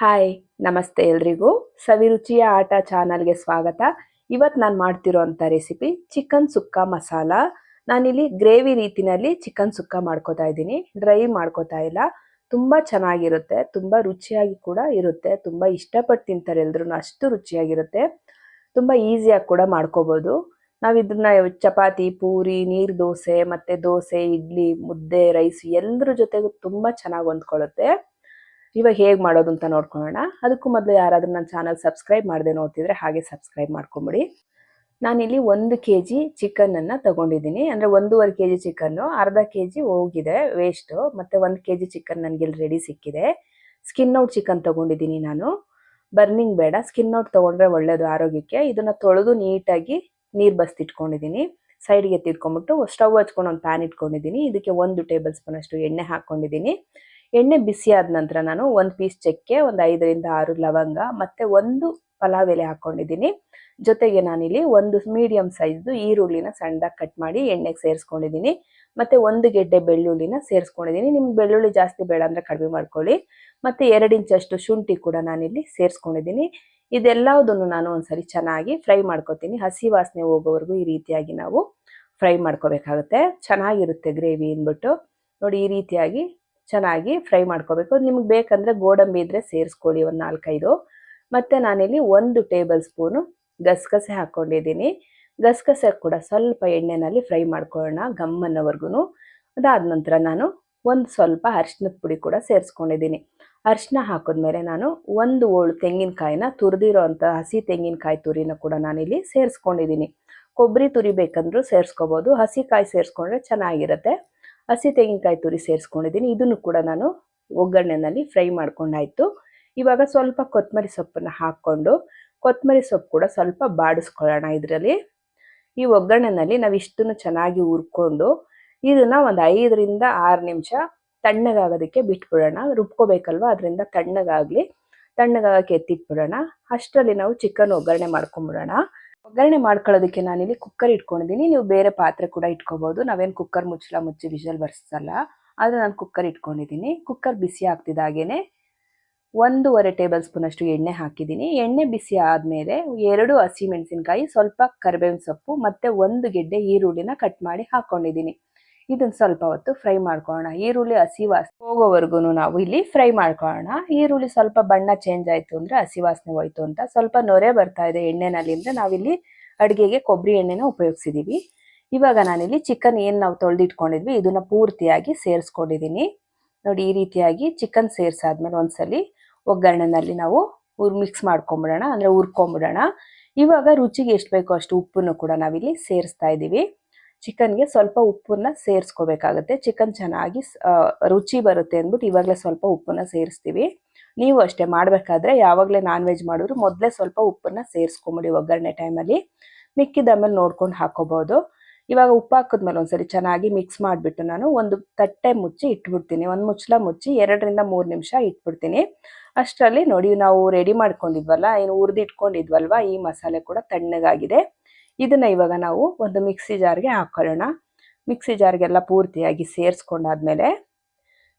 Hi ನಮಸ್ತೆ ಎಲ್ರಿಗೂ. ಸವಿರುಚಿಯ ಆಟ ಚಾನಲ್ಗೆ ಸ್ವಾಗತ. ಇವತ್ತು ನಾನು ಮಾಡ್ತಿರೋ ಅಂಥ ರೆಸಿಪಿ ಚಿಕನ್ ಸುಕ್ಕ ಮಸಾಲ. ನಾನಿಲ್ಲಿ ಗ್ರೇವಿ ರೀತಿನಲ್ಲಿ ಚಿಕನ್ ಸುಕ್ಕ ಮಾಡ್ಕೋತಾ ಇದ್ದೀನಿ. ಡ್ರೈ ಮಾಡ್ಕೋತಾ ಇಲ್ಲ. ತುಂಬ ಚೆನ್ನಾಗಿರುತ್ತೆ, ತುಂಬ ರುಚಿಯಾಗಿ ಕೂಡ ಇರುತ್ತೆ, ತುಂಬ ಇಷ್ಟಪಟ್ಟು ತಿಂತಾರೆ ಎಲ್ಲರೂ ಅಷ್ಟು ರುಚಿಯಾಗಿರುತ್ತೆ. ತುಂಬ ಈಸಿಯಾಗಿ ಕೂಡ ಮಾಡ್ಕೋಬೋದು. ನಾವು ಇದನ್ನ ಚಪಾತಿ, ಪೂರಿ, ನೀರು ದೋಸೆ, ಮತ್ತೆ ದೋಸೆ, ಇಡ್ಲಿ, ಮುದ್ದೆ, ರೈಸ್ ಎಲ್ಲರ ಜೊತೆಗೂ ತುಂಬ ಚೆನ್ನಾಗಿ ಹೊಂದ್ಕೊಳ್ಳುತ್ತೆ. ಇವಾಗ ಹೇಗೆ ಮಾಡೋದು ಅಂತ ನೋಡ್ಕೊಳ್ಳೋಣ. ಅದಕ್ಕೂ ಮೊದಲು ಯಾರಾದರೂ ನನ್ನ ಚಾನಲ್ ಸಬ್ಸ್ಕ್ರೈಬ್ ಮಾಡದೆ ನೋಡ್ತಿದ್ರೆ ಹಾಗೆ ಸಬ್ಸ್ಕ್ರೈಬ್ ಮಾಡ್ಕೊಂಬಿಡಿ. ನಾನಿಲ್ಲಿ ಒಂದು ಕೆ ಜಿ ಚಿಕನನ್ನು ತಗೊಂಡಿದ್ದೀನಿ. ಅಂದರೆ ಒಂದೂವರೆ ಕೆ ಜಿ ಚಿಕನ್ನು ಅರ್ಧ ಕೆ ಜಿ ಹೋಗಿದೆ ವೇಸ್ಟು ಮತ್ತು ಒಂದು ಕೆ ಜಿ ಚಿಕನ್ ನನಗೆ ಇಲ್ಲಿ ರೆಡಿ ಸಿಕ್ಕಿದೆ. ಸ್ಕಿನ್ ಔಟ್ ಚಿಕನ್ ತೊಗೊಂಡಿದ್ದೀನಿ ನಾನು. ಬರ್ನಿಂಗ್ ಬೇಡ. ಸ್ಕಿನ್ ಔಟ್ ತೊಗೊಂಡ್ರೆ ಒಳ್ಳೆಯದು ಆರೋಗ್ಯಕ್ಕೆ. ಇದನ್ನು ತೊಳೆದು ನೀಟಾಗಿ ನೀರು ಬಸ್ತಿಟ್ಕೊಂಡಿದ್ದೀನಿ ಸೈಡ್ಗೆ ಎತ್ತಿಟ್ಕೊಂಡ್ಬಿಟ್ಟು ಸ್ಟವ್ ಹಚ್ಕೊಂಡು ಒಂದು ಪ್ಯಾನ್ ಇಟ್ಕೊಂಡಿದ್ದೀನಿ. ಇದಕ್ಕೆ ಒಂದು ಟೇಬಲ್ ಸ್ಪೂನಷ್ಟು ಎಣ್ಣೆ ಹಾಕ್ಕೊಂಡಿದ್ದೀನಿ ಎಣ್ಣೆ ಬಿಸಿ ಆದ ನಂತರ ನಾನು ಒಂದು ಪೀಸ್ ಚಕ್ಕೆ, ಒಂದು ಐದರಿಂದ ಆರು ಲವಂಗ ಮತ್ತು ಒಂದು ಪಲಾವ್ ಎಲೆ ಹಾಕ್ಕೊಂಡಿದ್ದೀನಿ ಜೊತೆಗೆ ನಾನಿಲ್ಲಿ ಒಂದು ಮೀಡಿಯಮ್ ಸೈಜ್ದು ಈರುಳ್ಳಿನ ಸಣ್ಣದಾಗಿ ಕಟ್ ಮಾಡಿ ಎಣ್ಣೆಗೆ ಸೇರಿಸ್ಕೊಂಡಿದ್ದೀನಿ. ಮತ್ತು ಒಂದು ಗೆಡ್ಡೆ ಬೆಳ್ಳುಳ್ಳಿನ ಸೇರಿಸ್ಕೊಂಡಿದ್ದೀನಿ. ನಿಮ್ಗೆ ಬೆಳ್ಳುಳ್ಳಿ ಜಾಸ್ತಿ ಬೇಡ ಅಂದರೆ ಕಡಿಮೆ ಮಾಡ್ಕೊಳ್ಳಿ. ಮತ್ತು ಎರಡು ಇಂಚಷ್ಟು ಶುಂಠಿ ಕೂಡ ನಾನಿಲ್ಲಿ ಸೇರಿಸ್ಕೊಂಡಿದ್ದೀನಿ. ಇದೆಲ್ಲದನ್ನು ನಾನು ಒಂದ್ಸರಿ ಚೆನ್ನಾಗಿ ಫ್ರೈ ಮಾಡ್ಕೊತೀನಿ. ಹಸಿ ವಾಸನೆ ಹೋಗೋವರೆಗೂ ಈ ರೀತಿಯಾಗಿ ನಾವು ಫ್ರೈ ಮಾಡ್ಕೋಬೇಕಾಗುತ್ತೆ. ಚೆನ್ನಾಗಿರುತ್ತೆ ಗ್ರೇವಿ ಅಂದ್ಬಿಟ್ಟು. ನೋಡಿ ಈ ರೀತಿಯಾಗಿ ಚೆನ್ನಾಗಿ ಫ್ರೈ ಮಾಡ್ಕೋಬೇಕು. ನಿಮ್ಗೆ ಬೇಕಂದರೆ ಗೋಡಂಬಿ ಇದ್ದರೆ ಸೇರಿಸ್ಕೊಳ್ಳಿ ಒಂದು ನಾಲ್ಕೈದು. ಮತ್ತು ನಾನಿಲ್ಲಿ ಒಂದು ಟೇಬಲ್ ಸ್ಪೂನು ಗಸಗಸೆ ಹಾಕ್ಕೊಂಡಿದ್ದೀನಿ. ಗಸಗಸೆ ಕೂಡ ಸ್ವಲ್ಪ ಎಣ್ಣೆನಲ್ಲಿ ಫ್ರೈ ಮಾಡ್ಕೊಳ್ಳೋಣ ಗಮ್ಮನ್ನವರೆಗೂ ಅದಾದ ನಂತರ ನಾನು ಒಂದು ಸ್ವಲ್ಪ ಅರಿಶಿನದ ಪುಡಿ ಕೂಡ ಸೇರಿಸ್ಕೊಂಡಿದ್ದೀನಿ. ಅರಿಶಿನ ಹಾಕಿದ್ಮೇಲೆ ನಾನು ಒಂದು ಓಳು ತೆಂಗಿನಕಾಯಿನ ತುರಿದಿರೋ ಅಂಥ ಹಸಿ ತೆಂಗಿನಕಾಯಿ ತುರಿನ ಕೂಡ ನಾನಿಲ್ಲಿ ಸೇರಿಸ್ಕೊಂಡಿದ್ದೀನಿ. ಕೊಬ್ಬರಿ ತುರಿ ಬೇಕಂದ್ರೂ ಸೇರಿಸ್ಕೋಬೋದು. ಹಸಿ ಕಾಯಿ ಸೇರಿಸ್ಕೊಂಡ್ರೆ ಚೆನ್ನಾಗಿರುತ್ತೆ. ಹಸಿ ತೆಂಗಿನಕಾಯಿ ತುರಿ ಸೇರಿಸ್ಕೊಂಡಿದ್ದೀನಿ. ಇದನ್ನು ಕೂಡ ನಾನು ಒಗ್ಗರಣೆನಲ್ಲಿ ಫ್ರೈ ಮಾಡ್ಕೊಂಡಾಯಿತು. ಇವಾಗ ಸ್ವಲ್ಪ ಕೊತ್ತಂಬರಿ ಸೊಪ್ಪನ್ನು ಹಾಕ್ಕೊಂಡು ಕೊತ್ತಂಬರಿ ಸೊಪ್ಪು ಕೂಡ ಸ್ವಲ್ಪ ಬಾಡಿಸ್ಕೊಳ್ಳೋಣ ಇದರಲ್ಲಿ. ಈ ಒಗ್ಗರಣೆನಲ್ಲಿ ನಾವು ಇಷ್ಟನ್ನು ಚೆನ್ನಾಗಿ ಹುರ್ಕೊಂಡು ಇದನ್ನು ಒಂದು ಐದರಿಂದ ಆರು ನಿಮಿಷ ತಣ್ಣಗಾಗೋದಕ್ಕೆ ಬಿಟ್ಬಿಡೋಣ. ರುಬ್ಕೋಬೇಕಲ್ವ? ಅದರಿಂದ ತಣ್ಣಗಾಗಲಿ, ತಣ್ಣಗಾಗಕ್ಕೆ ಎತ್ತಿಟ್ಬಿಡೋಣ. ಅಷ್ಟರಲ್ಲಿ ನಾವು ಚಿಕನ್ ಒಗ್ಗರಣೆ ಮಾಡ್ಕೊಂಬಿಡೋಣ. ಒಗ್ಗರಣೆ ಮಾಡ್ಕೊಳ್ಳೋದಕ್ಕೆ ನಾನಿಲ್ಲಿ ಕುಕ್ಕರ್ ಇಟ್ಕೊಂಡಿದ್ದೀನಿ. ನೀವು ಬೇರೆ ಪಾತ್ರೆ ಕೂಡ ಇಟ್ಕೋಬೋದು. ನಾವೇನು ಕುಕ್ಕರ್ ಮುಚ್ಚಲ ಮುಚ್ಚಿ ವಿಷಲ್ ಬರ್ಸಲ್ಲ. ಆದರೆ ನಾನು ಕುಕ್ಕರ್ ಇಟ್ಕೊಂಡಿದ್ದೀನಿ. ಕುಕ್ಕರ್ ಬಿಸಿ ಆಗ್ತಿದ್ದಾಗೇನೆ ಒಂದೂವರೆ ಟೇಬಲ್ ಸ್ಪೂನಷ್ಟು ಎಣ್ಣೆ ಹಾಕಿದ್ದೀನಿ. ಎಣ್ಣೆ ಬಿಸಿ ಆದಮೇಲೆ ಎರಡು ಹಸಿಮೆಣಸಿನ್ಕಾಯಿ ಸ್ವಲ್ಪ ಕರಿಬೇವಿನ ಸೊಪ್ಪು, ಮತ್ತು ಒಂದು ಗೆಡ್ಡೆ ಈರುಳ್ಳಿನ ಕಟ್ ಮಾಡಿ ಹಾಕ್ಕೊಂಡಿದ್ದೀನಿ ಇದನ್ನು ಸ್ವಲ್ಪ ಹೊತ್ತು ಫ್ರೈ ಮಾಡ್ಕೊಳ್ಳೋಣ ಈರುಳ್ಳಿ, ಹಸಿ ಹೋಗೋವರೆಗೂ ನಾವು ಇಲ್ಲಿ ಫ್ರೈ ಮಾಡ್ಕೊಳ್ಳೋಣ ಈರುಳ್ಳಿ ಸ್ವಲ್ಪ ಬಣ್ಣ ಚೇಂಜ್ ಆಯಿತು ಅಂದರೆ ಹಸಿ ವಾಸನೆ ಹೋಯ್ತು ಅಂತ ಸ್ವಲ್ಪ ನೊರೆ ಬರ್ತಾ ಇದೆ ಎಣ್ಣೆನಲ್ಲಿ ಅಂದರೆ ನಾವಿಲ್ಲಿ ಅಡುಗೆಗೆ ಕೊಬ್ಬರಿ ಎಣ್ಣೆನ ಉಪಯೋಗಿಸಿದ್ದೀವಿ ಇವಾಗ ನಾನಿಲ್ಲಿ ಚಿಕನ್ ಏನು ನಾವು ತೊಳೆದಿಟ್ಕೊಂಡಿದ್ವಿ, ಇದನ್ನ ಪೂರ್ತಿಯಾಗಿ ಸೇರಿಸ್ಕೊಂಡಿದ್ದೀನಿ ನೋಡಿ, ಈ ರೀತಿಯಾಗಿ ಚಿಕನ್ ಸೇರಿಸಾದ್ಮೇಲೆ ಒಂದ್ಸಲಿ ಒಗ್ಗರಣೆನಲ್ಲಿ ನಾವು ಉರ್ ಮಿಕ್ಸ್ ಮಾಡ್ಕೊಂಬಿಡೋಣ, ಅಂದರೆ ಹುರ್ಕೊಂಬಿಡೋಣ. ಇವಾಗ ರುಚಿಗೆ ಎಷ್ಟು ಬೇಕೋ ಅಷ್ಟು ಉಪ್ಪನ್ನು ಕೂಡ ನಾವಿಲ್ಲಿ ಸೇರಿಸ್ತಾ ಇದ್ದೀವಿ ಚಿಕನ್ಗೆ ಸ್ವಲ್ಪ ಉಪ್ಪನ್ನ ಸೇರಿಸ್ಕೋಬೇಕಾಗತ್ತೆ. ಚಿಕನ್ ಚೆನ್ನಾಗಿ ರುಚಿ ಬರುತ್ತೆ ಅಂದ್ಬಿಟ್ಟು ಇವಾಗಲೇ ಸ್ವಲ್ಪ ಉಪ್ಪನ್ನ ಸೇರಿಸ್ತೀವಿ. ನೀವು ಅಷ್ಟೇ ಮಾಡಬೇಕಾದ್ರೆ ಯಾವಾಗಲೇ ನಾನ್ ವೆಜ್ ಮಾಡಿದ್ರು ಮೊದಲೇ ಸ್ವಲ್ಪ ಉಪ್ಪನ್ನ ಸೇರಿಸ್ಕೊಂಬಿಡಿ ಒಗ್ಗರಣೆ ಟೈಮಲ್ಲಿ ಮಿಕ್ಕಿದ ಆಮೇಲೆ ನೋಡ್ಕೊಂಡು ಹಾಕೋಬಹುದು ಇವಾಗ ಉಪ್ಪು ಹಾಕಿದ್ಮೇಲೆ ಒಂದ್ಸರಿ ಚೆನ್ನಾಗಿ ಮಿಕ್ಸ್ ಮಾಡಿಬಿಟ್ಟು ನಾನು ಒಂದು ತಟ್ಟೆ ಮುಚ್ಚಿ ಇಟ್ಬಿಡ್ತೀನಿ. ಒಂದು ಮುಚ್ಚಲ ಮುಚ್ಚಿ ಎರಡರಿಂದ ಮೂರು ನಿಮಿಷ ಇಟ್ಬಿಡ್ತೀನಿ. ಅಷ್ಟರಲ್ಲಿ ನೋಡಿ, ನಾವು ರೆಡಿ ಮಾಡ್ಕೊಂಡಿದ್ವಲ್ಲ, ಏನು ಹುರಿದು ಇಟ್ಕೊಂಡಿದ್ವಲ್ವ ಈ ಮಸಾಲೆ ಕೂಡ ತಣ್ಣಗಾಗಿದೆ. ಇದನ್ನ ಇವಾಗ ನಾವು ಒಂದು ಮಿಕ್ಸಿ ಜಾರ್ಗೆ ಹಾಕೊಳ್ಳೋಣ. ಮಿಕ್ಸಿ ಜಾರ್ಗೆಲ್ಲ ಪೂರ್ತಿಯಾಗಿ ಸೇರಿಸ್ಕೊಂಡಾದ್ಮೇಲೆ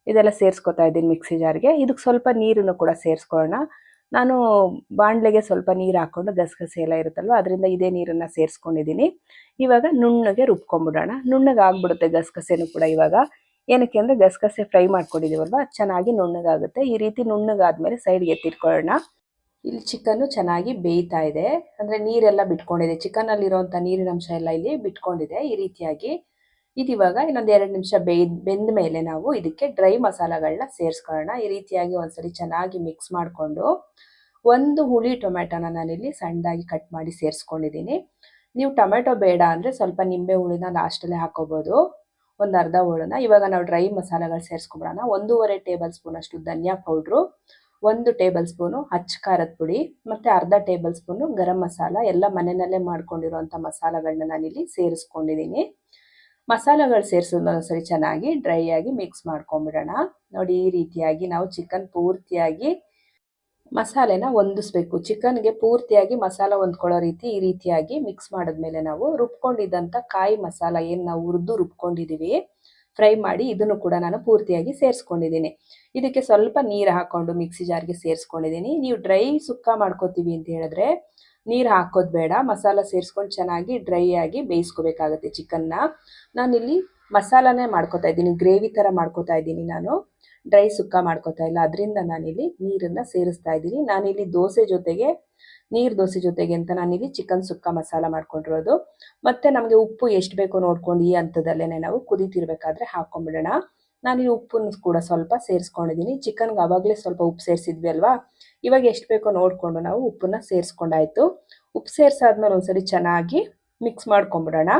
ಇದೆಲ್ಲ ಸೇರಿಸ್ಕೊತಾ ಇದ್ದೀನಿ ಮಿಕ್ಸಿ ಜಾರ್ಗೆ. ಇದಕ್ಕೆ ಸ್ವಲ್ಪ ನೀರನ್ನು ಕೂಡ ಸೇರಿಸ್ಕೊಳ್ಳೋಣ. ನಾನು ಬಾಣಲೆಗೆ ಸ್ವಲ್ಪ ನೀರು ಹಾಕ್ಕೊಂಡು ಗಸಗಸೆ ಎಲ್ಲ ಇರುತ್ತಲ್ವ, ಅದರಿಂದ ಇದೇ ನೀರನ್ನು ಸೇರಿಸ್ಕೊಂಡಿದ್ದೀನಿ. ಇವಾಗ ನುಣ್ಣಗೆ ರುಬ್ಕೊಂಡ್ಬಿಡೋಣ ನುಣ್ಣಗೆ ಆಗ್ಬಿಡುತ್ತೆ ಗಸಗಸೆನೂ ಕೂಡ ಇವಾಗ. ಏನಕ್ಕೆ ಅಂದರೆ ಗಸಗಸೆ ಫ್ರೈ ಮಾಡ್ಕೊಂಡಿದ್ದೀವಲ್ವ, ಚೆನ್ನಾಗಿ ನುಣ್ಣಗಾಗುತ್ತೆ. ಈ ರೀತಿ ನುಣ್ಣಗಾದ್ಮೇಲೆ ಸೈಡ್ಗೆ ಎತ್ತಿಟ್ಕೊಳ್ಳೋಣ. ಇಲ್ಲಿ ಚಿಕನ್ ಚೆನ್ನಾಗಿ ಬೇಯ್ತಾ ಇದೆ. ಅಂದ್ರೆ ನೀರೆಲ್ಲ ಬಿಟ್ಕೊಂಡಿದೆ. ಚಿಕನ್ನಲ್ಲಿ ನೀರಿನ ಅಂಶ ಎಲ್ಲ ಇಲ್ಲಿ ಬಿಟ್ಕೊಂಡಿದೆ ಈ ರೀತಿಯಾಗಿ. ಇದಿವಾಗ ಇನ್ನೊಂದು ಎರಡು ನಿಮಿಷ ಬೇಯ್, ಬೆಂದ ಮೇಲೆ ನಾವು ಇದಕ್ಕೆ ಡ್ರೈ ಮಸಾಲಗಳನ್ನ ಸೇರಿಸ್ಕೊಳ್ಳೋಣ. ಈ ರೀತಿಯಾಗಿ ಒಂದ್ಸರಿ ಚೆನ್ನಾಗಿ ಮಿಕ್ಸ್ ಮಾಡಿಕೊಂಡು ಒಂದು ಹುಳಿ ಟೊಮೆಟೊನ ನಾನಿಲ್ಲಿ ಸಣ್ಣದಾಗಿ ಕಟ್ ಮಾಡಿ ಸೇರಿಸ್ಕೊಂಡಿದ್ದೀನಿ. ನೀವು ಟೊಮೆಟೊ ಬೇಡ ಅಂದರೆ ಸ್ವಲ್ಪ ನಿಂಬೆ ಹುಳಿನ ಲಾಸ್ಟಲ್ಲೇ ಹಾಕೋಬೋದು. ಒಂದು ಅರ್ಧ ಹುಳನ ಇವಾಗ ನಾವು ಡ್ರೈ ಮಸಾಲೆಗಳು ಸೇರಿಸ್ಕೊಬಿಡೋಣ ಒಂದೂವರೆ ಟೇಬಲ್ ಸ್ಪೂನ್ ಅಷ್ಟು ಧನಿಯಾ ಪೌಡ್ರು. ಒಂದು ಟೇಬಲ್ ಸ್ಪೂನು ಅಚ್ಚ ಖಾರದ ಪುಡಿ ಮತ್ತು ಅರ್ಧ ಟೇಬಲ್ ಸ್ಪೂನು ಗರಂ ಮಸಾಲ, ಎಲ್ಲ ಮನೆಯಲ್ಲೇ ಮಾಡ್ಕೊಂಡಿರುವಂಥ ಮಸಾಲೆಗಳನ್ನ ನಾನಿಲ್ಲಿ ಸೇರಿಸ್ಕೊಂಡಿದ್ದೀನಿ. ಮಸಾಲೆಗಳು ಸೇರಿಸೋದನ್ನ ಸರಿ ಚೆನ್ನಾಗಿ ಡ್ರೈ ಆಗಿ ಮಿಕ್ಸ್ ಮಾಡ್ಕೊಂಡ್ಬಿಡೋಣ ನೋಡಿ, ಈ ರೀತಿಯಾಗಿ ನಾವು ಚಿಕನ್ ಪೂರ್ತಿಯಾಗಿ ಮಸಾಲೆನ ಹೊಂದಿಸ್ಬೇಕು. ಚಿಕನ್ಗೆ ಪೂರ್ತಿಯಾಗಿ ಮಸಾಲ ಹೊಂದ್ಕೊಳ್ಳೋ ರೀತಿ ಈ ರೀತಿಯಾಗಿ ಮಿಕ್ಸ್ ಮಾಡಿದ್ಮೇಲೆ ನಾವು ರುಬ್ಕೊಂಡಿದ್ದಂಥ ಕಾಯಿ ಮಸಾಲ ಏನು ನಾವು ಹುರಿದು ರುಬ್ಕೊಂಡಿದ್ದೀವಿ ಫ್ರೈ ಮಾಡಿ ಇದನ್ನು ಕೂಡ ನಾನು ಪೂರ್ತಿಯಾಗಿ ಸೇರಿಸ್ಕೊಂಡಿದ್ದೀನಿ. ಇದಕ್ಕೆ ಸ್ವಲ್ಪ ನೀರು ಹಾಕ್ಕೊಂಡು ಮಿಕ್ಸಿ ಜಾರ್ಗೆ ಸೇರಿಸ್ಕೊಂಡಿದ್ದೀನಿ. ನೀವು ಡ್ರೈ ಸುಕ್ಕ ಮಾಡ್ಕೋತೀವಿ ಅಂತ ಹೇಳಿದ್ರೆ ನೀರು ಹಾಕೋದು ಬೇಡ. ಮಸಾಲ ಸೇರಿಸ್ಕೊಂಡು ಚೆನ್ನಾಗಿ ಡ್ರೈ ಆಗಿ ಬೇಯಿಸ್ಕೋಬೇಕಾಗತ್ತೆ ಚಿಕನ್ನ. ನಾನಿಲ್ಲಿ ಮಸಾಲಾನೇ ಮಾಡ್ಕೋತಾ ಇದ್ದೀನಿ. ಗ್ರೇವಿ ಥರ ಮಾಡ್ಕೋತಾ ಇದ್ದೀನಿ ನಾನು. ಡ್ರೈ ಸುಕ್ಕ ಮಾಡ್ಕೋತಾ ಇಲ್ಲ. ಅದರಿಂದ ನಾನಿಲ್ಲಿ ನೀರನ್ನು ಸೇರಿಸ್ತಾ ಇದ್ದೀನಿ. ನಾನಿಲ್ಲಿ ದೋಸೆ ಜೊತೆಗೆ, ನೀರು ದೋಸೆ ಜೊತೆಗೆ ಅಂತ ನಾನಿಲ್ಲಿ ಚಿಕನ್ ಸುಕ್ಕ ಮಸಾಲ ಮಾಡ್ಕೊಂಡಿರೋದು. ಮತ್ತೆ ನಮಗೆ ಉಪ್ಪು ಎಷ್ಟು ಬೇಕೋ ನೋಡ್ಕೊಂಡು ಈ ಹಂತದಲ್ಲೇ ನಾವು ಕುದೀತಿರ್ಬೇಕಾದ್ರೆ ಹಾಕೊಂಡ್ಬಿಡೋಣ ನಾನಿಲ್ಲಿ ಉಪ್ಪನ್ನು ಕೂಡ ಸ್ವಲ್ಪ ಸೇರಿಸ್ಕೊಂಡಿದ್ದೀನಿ. ಚಿಕನ್ಗೆ ಆವಾಗಲೇ ಸ್ವಲ್ಪ ಉಪ್ಪು ಸೇರಿಸಿದ್ವಿ ಅಲ್ವಾ? ಇವಾಗ ಎಷ್ಟು ಬೇಕೋ ನೋಡಿಕೊಂಡು ನಾವು ಉಪ್ಪನ್ನ ಸೇರಿಸ್ಕೊಂಡಾಯಿತು. ಉಪ್ಪು ಸೇರಿಸಾದ್ಮೇಲೆ ಒಂದ್ಸರಿ ಚೆನ್ನಾಗಿ ಮಿಕ್ಸ್ ಮಾಡ್ಕೊಂಬಿಡೋಣ.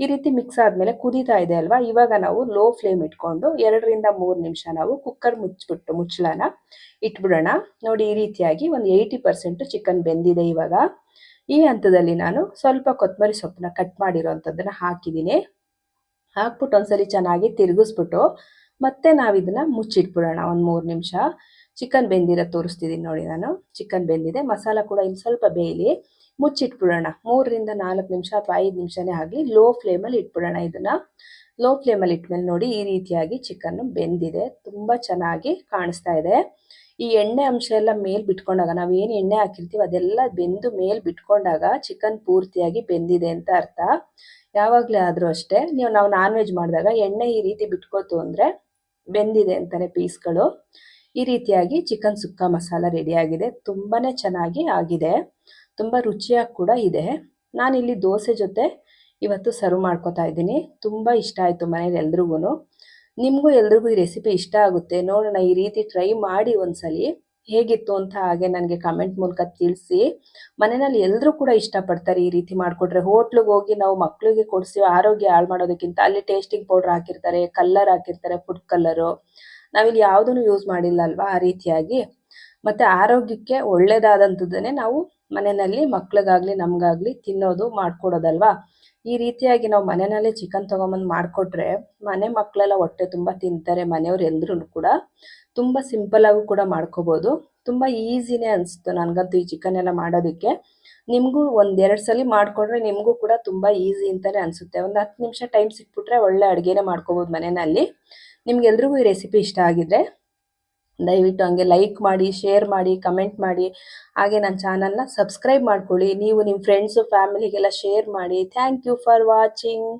ಈ ರೀತಿ ಮಿಕ್ಸ್ ಆದಮೇಲೆ ಕುದೀತಾ ಇದೆ ಅಲ್ವಾ? ಇವಾಗ ನಾವು ಲೋ ಫ್ಲೇಮ್ ಇಟ್ಕೊಂಡು ಎರಡರಿಂದ ಮೂರು ನಿಮಿಷ ನಾವು ಕುಕ್ಕರ್ ಮುಚ್ಚಿಬಿಟ್ಟು ಮುಚ್ಚಳನ ಇಟ್ಬಿಡೋಣ. ನೋಡಿ ಈ ರೀತಿಯಾಗಿ ಒಂದು ಏಯ್ಟಿ ಪರ್ಸೆಂಟ್ ಚಿಕನ್ ಬೆಂದಿದೆ ಇವಾಗ. ಈ ಹಂತದಲ್ಲಿ ನಾನು ಸ್ವಲ್ಪ ಕೊತ್ತಂಬರಿ ಸೊಪ್ಪನ್ನ ಕಟ್ ಮಾಡಿರೋವಂಥದ್ದನ್ನ ಹಾಕಿದ್ದೀನಿ. ಹಾಕ್ಬಿಟ್ಟು ಒಂದ್ಸಲಿ ಚೆನ್ನಾಗಿ ತಿರುಗಿಸ್ಬಿಟ್ಟು ಮತ್ತೆ ನಾವು ಇದನ್ನ ಮುಚ್ಚಿಟ್ಬಿಡೋಣ, ಒಂದು ಮೂರು ನಿಮಿಷ. ಚಿಕನ್ ಬೆಂದಿರ ತೋರಿಸ್ತಿದ್ದೀನಿ ನೋಡಿ ನಾನು. ಚಿಕನ್ ಬೆಂದಿದೆ. ಮಸಾಲ ಕೂಡ ಇನ್ನು ಸ್ವಲ್ಪ ಬೇಯಲಿ. ಮುಚ್ಚಿಟ್ಬಿಡೋಣ. ಮೂರರಿಂದ ನಾಲ್ಕು ನಿಮಿಷ ಅಥವಾ ಐದು ನಿಮಿಷನೇ ಆಗಲಿ ಲೋ ಫ್ಲೇಮಲ್ಲಿ ಇಟ್ಬಿಡೋಣ ಇದನ್ನ. ಲೋ ಫ್ಲೇಮಲ್ಲಿ ಇಟ್ಮೇಲೆ ನೋಡಿ ಈ ರೀತಿಯಾಗಿ ಚಿಕನ್ ಬೆಂದಿದೆ. ತುಂಬ ಚೆನ್ನಾಗಿ ಕಾಣಿಸ್ತಾ ಇದೆ. ಈ ಎಣ್ಣೆ ಅಂಶ ಎಲ್ಲ ಮೇಲ್ ಬಿಟ್ಕೊಂಡಾಗ ನಾವು ಏನು ಎಣ್ಣೆ ಹಾಕಿರ್ತೀವಿ ಅದೆಲ್ಲ ಬೆಂದು ಮೇಲ್ ಬಿಟ್ಕೊಂಡಾಗ ಚಿಕನ್ ಪೂರ್ತಿಯಾಗಿ ಬೆಂದಿದೆ ಅಂತ ಅರ್ಥ. ಯಾವಾಗಲೇ ಆದರೂ ಅಷ್ಟೇ. ನೀವು ನಾವು ನಾನ್ ವೆಜ್ ಮಾಡಿದಾಗ ಎಣ್ಣೆ ಈ ರೀತಿ ಬಿಟ್ಕೋತು ಅಂದರೆ ಬೆಂದಿದೆ ಅಂತಾನೆ ಪೀಸ್ಗಳು. ಈ ರೀತಿಯಾಗಿ ಚಿಕನ್ ಸುಕ್ಕ ಮಸಾಲ ರೆಡಿಯಾಗಿದೆ ತುಂಬಾ ಚೆನ್ನಾಗಿ ಆಗಿದೆ. ತುಂಬ ರುಚಿಯಾಗಿ ಕೂಡ ಇದೆ. ನಾನಿಲ್ಲಿ ದೋಸೆ ಜೊತೆ ಇವತ್ತು ಸರ್ವ್ ಮಾಡ್ಕೋತಾ ಇದ್ದೀನಿ. ತುಂಬ ಇಷ್ಟ ಆಯಿತು ಮನೇಲಿ ಎಲ್ರಿಗೂ ನಿಮಗೂ ಎಲ್ರಿಗೂ ಈ ರೆಸಿಪಿ ಇಷ್ಟ ಆಗುತ್ತೆ. ನೋಡೋಣ ಈ ರೀತಿ ಟ್ರೈ ಮಾಡಿ ಒಂದ್ಸಲಿ. ಹೇಗಿತ್ತು ಅಂತ ಹಾಗೆ ನನಗೆ ಕಮೆಂಟ್ ಮೂಲಕ ತಿಳಿಸಿ. ಮನೆಯಲ್ಲಿ ಎಲ್ಲರೂ ಕೂಡ ಇಷ್ಟಪಡ್ತಾರೆ ಈ ರೀತಿ ಮಾಡಿಕೊಟ್ರೆ. ಹೋಟ್ಲಿಗೆ ಹೋಗಿ ನಾವು ಮಕ್ಕಳಿಗೆ ಕೊಡಿಸಿ ಆರೋಗ್ಯ ಹಾಳು ಮಾಡೋದಕ್ಕಿಂತ ಅಲ್ಲಿ ಟೇಸ್ಟಿಂಗ್ ಪೌಡರ್ ಹಾಕಿರ್ತಾರೆ ಕಲ್ಲರ್ ಹಾಕಿರ್ತಾರೆ ಫುಡ್ ಕಲ್ಲರು ನಾವಿಲ್ಲಿ ಯಾವುದನ್ನು ಯೂಸ್ ಮಾಡಿಲ್ಲ ಅಲ್ವಾ ಆ ರೀತಿಯಾಗಿ. ಮತ್ತೆ ಆರೋಗ್ಯಕ್ಕೆ ಒಳ್ಳೇದಾದಂಥದ್ದನ್ನೇ ನಾವು ಮನೆಯಲ್ಲಿ ಮಕ್ಳಿಗಾಗಲಿ ನಮಗಾಗಲಿ ತಿನ್ನೋದು ಮಾಡ್ಕೊಡೋದಲ್ವಾ? ಈ ರೀತಿಯಾಗಿ ನಾವು ಮನೆಯಲ್ಲೇ ಚಿಕನ್ ತೊಗೊಂಬಂದು ಮಾಡಿಕೊಟ್ರೆ ಮನೆ ಮಕ್ಕಳೆಲ್ಲ ಹೊಟ್ಟೆ ತುಂಬ ತಿಂತಾರೆ, ಮನೆಯವ್ರು ಎಲ್ಲರೂ ಕೂಡ ತುಂಬ ಸಿಂಪಲ್ಲಾಗೂ ಕೂಡ ಮಾಡ್ಕೋಬೋದು. ತುಂಬ ಈಸಿನೇ ಅನಿಸ್ತು ನನಗಂತೂ ಈ ಚಿಕನ್ ಎಲ್ಲ ಮಾಡೋದಕ್ಕೆ. ನಿಮಗೂ ಒಂದೆರಡು ಸಲ ಮಾಡಿಕೊಂಡ್ರೆ ನಿಮಗೂ ಕೂಡ ತುಂಬ ಈಸಿ ಅಂತಲೇ ಅನಿಸುತ್ತೆ. ಒಂದು ಹತ್ತು ನಿಮಿಷ ಟೈಮ್ ಸಿಕ್ಬಿಟ್ರೆ ಒಳ್ಳೆ ಅಡುಗೆನೇ ಮಾಡ್ಕೋಬೋದು ಮನೆಯಲ್ಲಿ. ನಿಮ್ಗೆಲ್ರಿಗೂ ಈ ರೆಸಿಪಿ ಇಷ್ಟ ಆಗಿದ್ರೆ ದಯವಿಟ್ಟು ಹಂಗೆ ಲೈಕ್ ಮಾಡಿ ಶೇರ್ ಮಾಡಿ ಕಮೆಂಟ್ ಮಾಡಿ. ಹಾಗೆ ನನ್ನ ಚಾನಲ್ನ ಸಬ್ಸ್ಕ್ರೈಬ್ ಮಾಡ್ಕೊಳ್ಳಿ. ನೀವು ನಿಮ್ಮ ಫ್ರೆಂಡ್ಸು ಫ್ಯಾಮಿಲಿಗೆಲ್ಲ ಶೇರ್ ಮಾಡಿ. Thank you for watching